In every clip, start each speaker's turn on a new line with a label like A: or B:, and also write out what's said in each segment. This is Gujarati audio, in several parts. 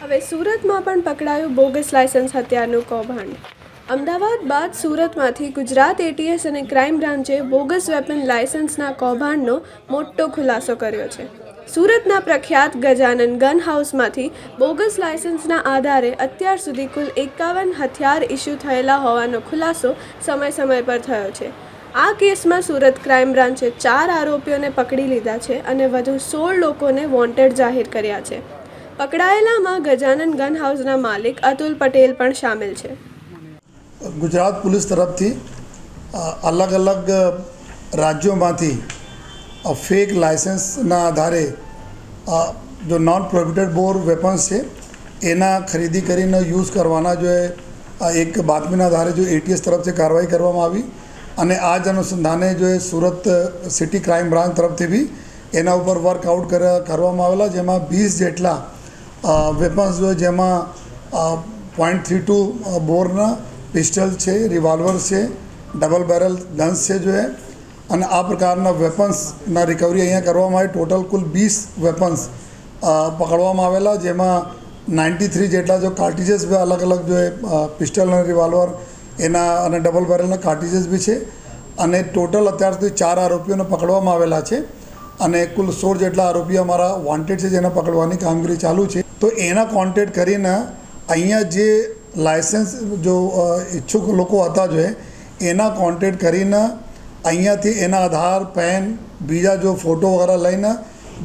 A: હવે સુરતમાં પણ પકડાયું બોગસ લાયસન્સ હત્યાનું કૌભાંડ. અમદાવાદ બાદ સુરતમાંથી ગુજરાત એટીએસ અને ક્રાઇમ બ્રાન્ચે બોગસ વેપન લાયસન્સના કૌભાંડનો મોટો ખુલાસો કર્યો છે. સુરતના પ્રખ્યાત ગજાનન ગન હાઉસમાંથી બોગસ લાયસન્સના આધારે અત્યાર સુધી કુલ એકાવન હથિયાર ઇસ્યુ થયેલા હોવાનો ખુલાસો સમય સમય પર થયો છે. આ કેસમાં સુરત ક્રાઇમ બ્રાન્ચે ચાર આરોપીઓને પકડી લીધા છે અને વધુ સોળ લોકોને વોન્ટેડ જાહેર કર્યા છે. પકડાયેલામાં ગજાનન ગન હાઉસના માલિક અતુલ પટેલ પણ સામેલ છે.
B: ગુજરાત પોલીસ તરફથી અલગ અલગ રાજ્યોમાંથી ફેક લાયસન્સના આધારે જો નોન પ્રોહિબિટેડ બોર વેપન્સ છે, એના ખરીદી કરીને યુઝ કરવાના જો એક બાતમીના આધારે જો એટીએસ તરફથી કાર્યવાહી કરવામાં આવી અને આ જ અનુસંધાને જો એ સુરત સિટી ક્રાઇમ બ્રાન્ચ તરફથી બી એના ઉપર વર્કઆઉટ કરવામાં આવેલા, જેમાં વીસ જેટલા વેપન્સ જો જેમાં પોઈન્ટ થ્રી ટુ બોરના પિસ્ટલ છે રિવોલ્વર છે ડબલ બેરલ ગન્સ છે જોઈએ અને આ પ્રકારના વેપન્સના રિકવરી અહીંયા કરવામાં આવી. ટોટલ કુલ વીસ વેપન્સ પકડવામાં આવેલા, જેમાં નાઇન્ટી થ્રી જેટલા જો કાર્ટીજીસ બી અલગ અલગ જો પિસ્ટલ અને રિવોલ્વર એના અને ડબલ બેરલના કાર્ટીજીસ બી છે. અને ટોટલ અત્યાર સુધી ચાર આરોપીઓને પકડવામાં આવેલા છે. અને કુલ સોળ જેટલા આરોપીઓ અમારા વોન્ટેડ છે જેને પકડવાની કામગીરી ચાલુ છે. તો એના કોન્ટેક્ટ કરીને અહીંયા જે લાયસન્સ જો ઈચ્છુક લોકો હતા જોઈએ એના કોન્ટેક્ટ કરીને અહીંયાથી એના આધાર પેન બીજા જો ફોટો વગેરે લઈને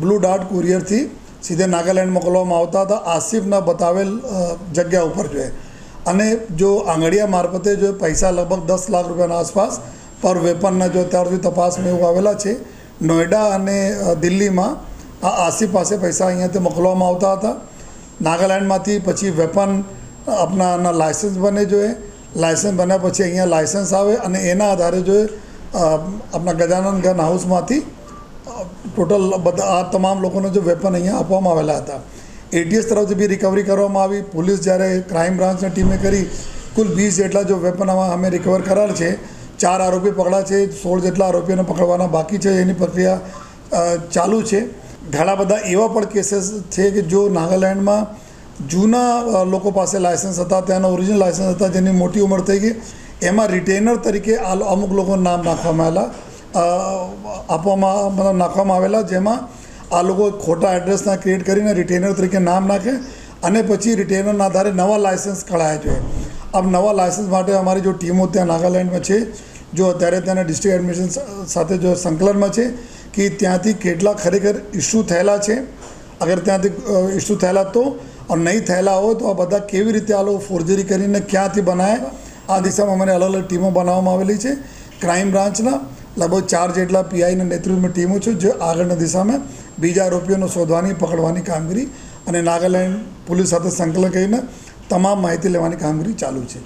B: બ્લુ ડાર્ટ કુરિયરથી સીધે નાગાલેન્ડ મોકલવામાં આવતા હતા. આસિફના બતાવેલ જગ્યા ઉપર જોઈએ અને જો આંગળીયા મારફતે જો પૈસા લગભગ દસ લાખ રૂપિયાના આસપાસ પર વેપનના જો અત્યાર સુધી તપાસમાં એવું આવેલા છે નોઈડા અને દિલ્હીમાં આ આસિફ પાસે પૈસા અહીંયાથી મોકલવામાં આવતા હતા. નાગાલેન્ડમાંથી પછી વેપન આપણાના લાયસન્સ બને જોઈએ. લાયસન્સ બન્યા પછી અહીંયા લાયસન્સ આવે અને એના આધારે જોઈએ આપણા ગજાનન ગન હાઉસમાંથી ટોટલ બધા, આ તમામ લોકોને જો વેપન અહીંયા આપવામાં આવેલા હતા. એટીએસ તરફથી બી રિકવરી કરવામાં આવી. પોલીસ જ્યારે ક્રાઇમ બ્રાન્ચની ટીમે કરી, કુલ વીસ જેટલા જો વેપન અમે રિકવર કરાર છે. ચાર આરોપી પકડા છે. સોળ જેટલા આરોપીઓને પકડવાના બાકી છે. એની પ્રક્રિયા ચાલુ છે. ઘણા બધા એવા પણ કેસીસ છે કે જો નાગાલેન્ડમાં જૂના લોકો પાસે લાયસન્સ હતા, ત્યાંના ઓરિજિનલ લાયસન્સ હતા, જેની મોટી ઉંમર થઈ ગઈ, એમાં રિટેનર તરીકે આ અમુક લોકોનું નામ નાખવામાં આવેલા આપવામાં, મતલબ નાખવામાં આવેલા, જેમાં આ લોકો ખોટા એડ્રેસના ક્રિએટ કરીને રિટેનર તરીકે નામ નાખે અને પછી રિટેનરના આધારે નવા લાયસન્સ કઢાયા જોઈએ આમ નવા લાયસન્સ માટે અમારી જો ટીમો ત્યાં નાગાલેન્ડમાં છે, જો અત્યારે ત્યાંના ડિસ્ટ્રિક્ટ એડમિશન સાથે જો સંકલનમાં છે કે ત્યાંથી કેટલા ખરેખર ઇસ્યુ થયેલા છે? અગર ત્યાંથી ઇસ્યુ થયેલા તો નહીં થયેલા હોય તો આ બધા કેવી રીતે આ લોકો ફોર્જરી કરીને ક્યાંથી બનાવે આ દિશામાં મને અલગ અલગ ટીમો બનાવવામાં આવેલી છે. ક્રાઇમ બ્રાન્ચના લગભગ ચાર જેટલા પીઆઈના નેતૃત્વમાં ટીમો છે, જે આગળના દિશામાં બીજા આરોપીઓને શોધવાની, પકડવાની કામગીરી અને નાગાલેન્ડ પોલીસ સાથે સંકલન કરીને તમામ માહિતી લેવાની કામગીરી ચાલુ છે.